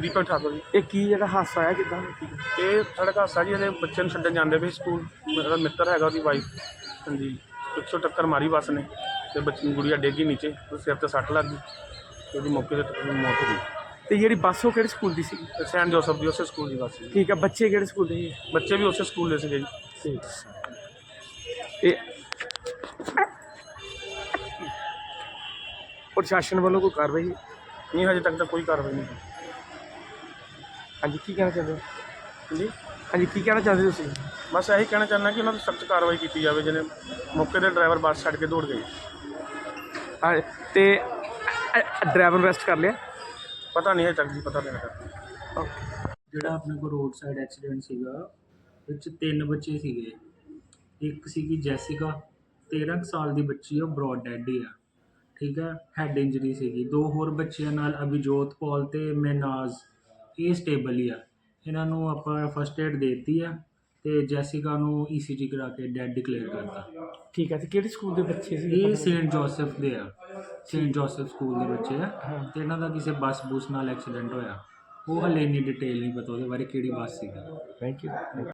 ਦੀਪਕ ਠਾਕੁਰ ਜੀ। ਇਹ ਕੀ ਜਿਹੜਾ ਹਾਦਸਾ ਆਇਆ ਕਿਦਾਂ ਇਹ ਸੜਕ ਹਾਦਸਾ ਜੀ ਇਹਦੇ ਬੱਚੇ ਨੂੰ ਛੱਡਣ ਜਾਂਦੇ ਪਏ ਸਕੂਲ। ਮੇਰਾ ਮਿੱਤਰ ਹੈਗਾ ਉਹਦੀ ਵਾਈਫ ਹਾਂਜੀ। ਪਿੱਛੋਂ ਟੱਕਰ ਮਾਰੀ ਬੱਸ ਨੇ ਤੇ ਬੱਚੀ ਨੂੰ ਗੁੜੀਆ ਡੇਗੀ ਨੀਚੇ ਤੇ ਸਿਰ ਤੇ ਸੱਟ ਲੱਗ ਗਈ ਤੇ ਉਹਦੀ ਮੌਕੇ ਤੇ ਤਕਰੀਬਨ ਮੌਤ ਹੋ ਗਈ। ਤੇ ਜਿਹੜੀ ਬੱਸ ਉਹ ਕਿਹੜੇ ਸਕੂਲ ਦੀ ਸੀ? ਸੈਂਟ ਜੋਸਫ ਦੀ ਉਸੇ ਸਕੂਲ ਦੀ ਬੱਸ ਸੀ। ਠੀਕ ਆ ਬੱਚੇ ਕਿਹੜੇ ਸਕੂਲ ਦੇ ਸੀ? ਬੱਚੇ ਵੀ ਉਸੇ ਸਕੂਲ ਦੇ ਸੀਗੇ ਜੀ। ਇਹ ਪ੍ਰਸ਼ਾਸਨ ਵੱਲੋਂ ਕੋਈ ਕਾਰਵਾਈ? ਨਹੀਂ ਹਜੇ ਤੱਕ ਤਾਂ ਕੋਈ ਕਾਰਵਾਈ ਨਹੀਂ। ਹਾਂਜੀ ਕੀ ਕਹਿਣਾ ਚਾਹੁੰਦੇ ਹੋ? ਹਾਂਜੀ ਹਾਂਜੀ ਕੀ ਕਹਿਣਾ ਚਾਹੁੰਦੇ ਹੋ ਤੁਸੀਂ? ਬਸ ਇਹੀ ਕਹਿਣਾ ਚਾਹੁੰਦਾ ਕਿ ਉਹਨਾਂ ਦੀ ਸਖਤ ਕਾਰਵਾਈ ਕੀਤੀ ਜਾਵੇ ਜਿਹਨੇ ਮੌਕੇ ਤੇ ਡਰਾਈਵਰ ਬੱਸ ਛੱਡ ਕੇ ਦੌੜ ਗਈ ਹਾਂ ਤੇ ਡਰਾਈਵਰ ਅਰੈਸਟ ਕਰ ਲਿਆ? ਪਤਾ ਨਹੀਂ ਹਜੇ ਤੱਕ ਜੀ ਪਤਾ ਨਹੀਂ ਲੱਗਾ ਜਿਹੜਾ ਆਪਣੇ ਕੋਲ ਰੋਡ ਸਾਈਡ ਐਕਸੀਡੈਂਟ ਸੀਗਾ ਵਿੱਚ ਤਿੰਨ ਬੱਚੇ ਸੀਗੇ। ਇੱਕ ਸੀਗੀ ਜੈਸਿਕਾ 13 ਕੁ ਸਾਲ ਦੀ ਬੱਚੀ ਆ ਬ੍ਰੌਡ ਡੈਡ ਹੀ ਆ। ਠੀਕ ਹੈ ਹੈਡ ਇੰਜਰੀ ਸੀਗੀ। ਦੋ ਹੋਰ ਬੱਚਿਆਂ ਨਾਲ ਅਭਿਜੋਤ ਪੌਲ ਤੇ ਮੈਨਾਜ਼। ਇਹ ਸਟੇਬਲ ਹੀ ਆ। ਇਹਨਾਂ ਨੂੰ ਆਪਾਂ ਫਸਟ ਏਡ ਦਿੱਤੀ ਆ ਤੇ ਜੈਸਿਕਾ ਨੂੰ ਈਸੀਜੀ ਕਰਾ ਕੇ ਡੈਡ ਡਿਕਲੇਅਰ ਕਰਤਾ। ਠੀਕ ਹੈ ਤੇ ਕਿਹੜੇ ਸਕੂਲ ਦੇ ਬੱਚੇ ਸੀ? ਇਹ ਸੇਂਟ ਜੋਸਫ ਦੇ ਆ। ਸੇਂਟ ਜੋਸਫ ਸਕੂਲ ਦੇ ਬੱਚੇ ਆ। ਤੇ ਇਹਨਾਂ ਦਾ ਕਿਸੇ ਬੱਸ ਬੁਸ ਨਾਲ ਐਕਸੀਡੈਂਟ ਹੋਇਆ। ਉਹ ਹਲੇ ਇੰਨੀ ਡਿਟੇਲ ਨਹੀਂ ਪਤਾ ਉਹਦੇ ਬਾਰੇ ਕਿਹੜੀ ਬੱਸ ਸੀਗੀ। Thank you